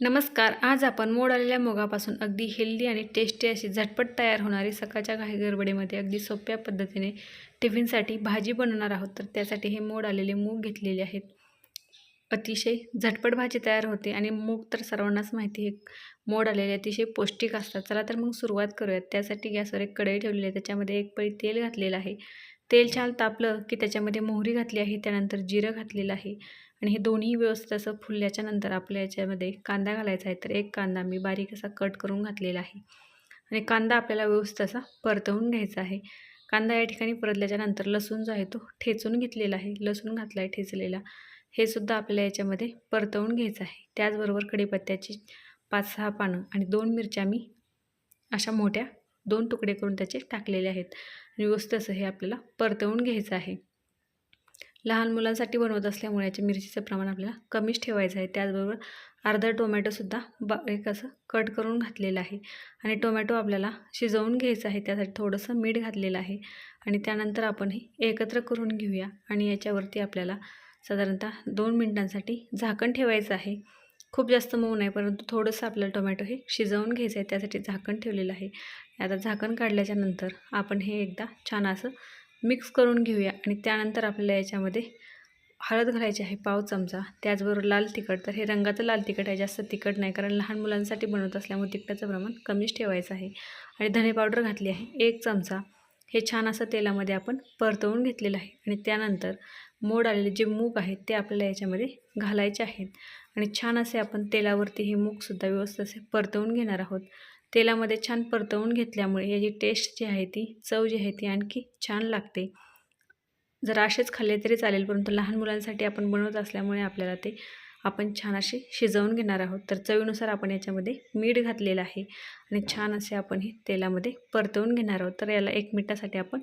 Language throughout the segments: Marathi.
नमस्कार आज आपण मोड आलेल्या मुगापासून अगदी हेल्दी आणि टेस्टी अशी झटपट तयार होणारी सकाळच्या काही गडबडीमध्ये अगदी सोप्या पद्धतीने टिफिनसाठी भाजी बनवणार आहोत. तर त्यासाठी हे मोड आलेले मूग घेतलेले आहेत. अतिशय झटपट भाजी तयार होते आणि मूग तर सर्वांनाच माहिती आहे. मोड आलेले अतिशय पौष्टिक असतात. चला तर मग सुरुवात करूयात. त्यासाठी गॅसवर एक कढई ठेवलेली आहे. त्याच्यामध्ये एक पळी तेल घातलेलं आहे. तेल छान तापलं की त्याच्यामध्ये मोहरी घातली आहे. त्यानंतर जिरं घातलेलं आहे. आणि हे दोन्ही व्यवस्थित असं फुलल्याच्या नंतर आपल्या याच्यामध्ये कांदा घालायचा आहे तर एक कांदा मी बारीक असा कट करून घातलेला आहे. आणि कांदा आपल्याला व्यवस्थित असा परतवून घ्यायचा आहे. कांदा या ठिकाणी परतल्याच्या नंतर लसूण जो आहे तो ठेचून घेतलेला आहे. लसूण घातला आहे ठेचलेला. हे सुद्धा आपल्याला याच्यामध्ये परतवून घ्यायचं आहे. त्याचबरोबर कढीपत्त्याची पाच सहा पानं आणि दोन मिरच्या मी अशा मोठ्या दोन तुकडे करून त्याचे टाकलेले आहेत. आणि व्यवस्थित असं हे आपल्याला परतवून घ्यायचं आहे. लहान मुलांसाठी बनवत असल्यामुळे याच्या मिरचीचं प्रमाण आपल्याला कमीच ठेवायचं आहे. त्याचबरोबर अर्धा टोमॅटोसुद्धा बारीक असं कट करून घातलेलं आहे. आणि टोमॅटो आपल्याला शिजवून घ्यायचं आहे. त्यासाठी थोडंसं मीठ घातलेलं आहे. आणि त्यानंतर आपण हे एकत्र करून घेऊया. आणि याच्यावरती आपल्याला साधारणतः दोन मिनटांसाठी झाकण ठेवायचं आहे. खूप जास्त मऊ नाही परंतु थोडंसं आपल्याला टोमॅटो हे शिजवून घ्यायचं आहे. त्यासाठी झाकण ठेवलेलं आहे. आता झाकण काढल्याच्या नंतर आपण हे एकदा छान असं मिक्स करून घेऊया आणि त्यानंतर आपल्याला याच्यामध्ये हळद घालायची आहे पाव चमचा. त्याचबरोबर लाल तिखट. तर हे रंगाचं लाल तिखट आहे जास्त तिखट नाही कारण लहान मुलांसाठी बनवत असल्यामुळे तिखटाचं प्रमाण कमीच ठेवायचं आहे. आणि धने पावडर घातली आहे एक चमचा. हे छान असं तेलामध्ये आपण परतवून घेतलेलं आहे आणि त्यानंतर मोड आलेले जे मूग आहेत ते आपल्याला याच्यामध्ये घालायचे आहेत. आणि छान असे आपण तेलावरती हे मूगसुद्धा व्यवस्थित असे परतवून घेणार आहोत. तेलामध्ये छान परतवून घेतल्यामुळे याची टेस्ट जी आहे ती चव जी आहे ती आणखी छान लागते. जर असेच खाल्ले तरी चालेल परंतु लहान मुलांसाठी आपण बनवत असल्यामुळे आपल्याला ते आपण छान असे शिजवून घेणार आहोत. तर चवीनुसार आपण याच्यामध्ये मीठ घातलेलं आहे आणि छान असे आपण हे तेलामध्ये परतवून घेणार आहोत. तर याला एक मिनटासाठी आपण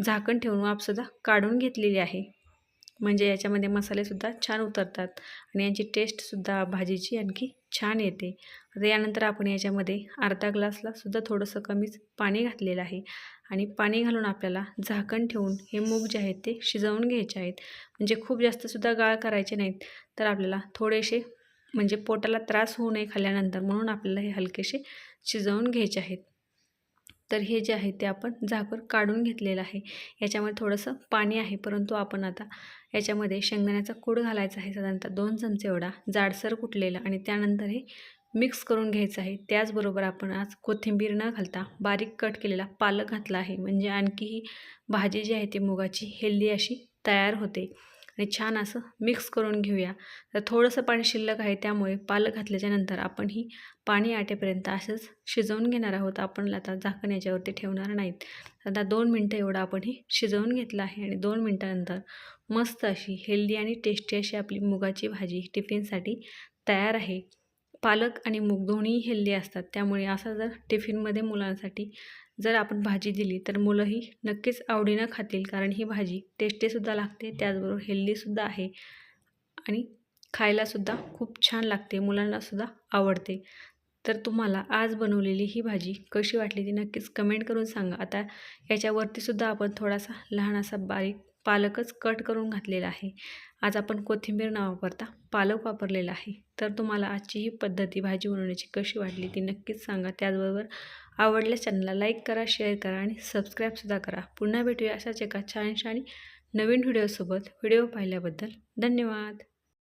झाकण ठेवून वापसुद्धा काढून घेतलेली आहे. म्हणजे याच्यामध्ये मसालेसुद्धा छान उतरतात आणि यांची टेस्टसुद्धा भाजीची आणखी छान येते. आता यानंतर आपण याच्यामध्ये अर्धा ग्लासला सुद्धा थोडंसं कमीच पाणी घातलेलं आहे. आणि पाणी घालून आपल्याला झाकण ठेवून हे मूग जे आहेत ते शिजवून घ्यायचे आहेत. म्हणजे खूप जास्तसुद्धा गाळ करायचे नाहीत. तर आपल्याला थोडेसे म्हणजे पोटाला त्रास होऊ नये खाल्ल्यानंतर म्हणून आपल्याला हे हलकेसे शिजवून घ्यायचे आहेत. तर हे जे आहे ते आपण झाकण काढून घेतलेलं आहे. याच्यामध्ये थोडंसं पाणी आहे परंतु आपण आता याच्यामध्ये शेंगदाण्याचा कूड घालायचा आहे. साधारणतः दोन चमचे एवढा जाडसर कुटलेला आणि त्यानंतर हे मिक्स करून घ्यायचं आहे. त्याचबरोबर आपण आज कोथिंबीर न घालता बारीक कट केलेला पालक घातला आहे. म्हणजे आणखी ही भाजी जी आहे ती मुगाची हेल्दी अशी तयार होते. आणि छान असं मिक्स करून घेऊया. तर थोडंसं पाणी शिल्लक आहे त्यामुळे पालक घातल्याच्यानंतर आपण ही पाणी आटेपर्यंत असंच शिजवून घेणार आहोत. आपण आता झाकण याच्यावरती ठेवणार नाहीत. आता दोन मिनटं एवढं आपण ही शिजवून घेतलं आहे आणि दोन मिनटानंतर मस्त अशी हेल्दी आणि टेस्टी अशी आपली मुगाची भाजी टिफिनसाठी तयार आहे. पालक आणि मूग दोन्ही हेल्दी असतात. त्यामुळे असं जर टिफिनमध्ये मुलांसाठी जर आपण भाजी दिली तर मुलंही नक्कीच आवडीनं खातील. कारण ही भाजी टेस्टीसुद्धा लागते त्याचबरोबर हेल्दीसुद्धा आहे आणि खायलासुद्धा खूप छान लागते मुलांनासुद्धा आवडते. तर तुम्हाला आज बनवलेली ही भाजी कशी वाटली ती नक्कीच कमेंट करून सांगा. आता याच्यावरतीसुद्धा आपण थोडासा लहान असा बारीक पालकच कट करून घातलेला आहे. आज आपण कोथिंबीर न वापरता पालक वापरलेला आहे. तर तुम्हाला आजची ही पद्धती भाजी बनवण्याची कशी वाटली ती नक्कीच सांगा. त्याचबरोबर आवडल्या चॅनलला लाईक करा शेअर करा आणि सबस्क्राईबसुद्धा करा. पुन्हा भेटूया अशाच एका छानशा आणि नवीन व्हिडिओसोबत व्हिडिओ पाहिल्याबद्दल धन्यवाद.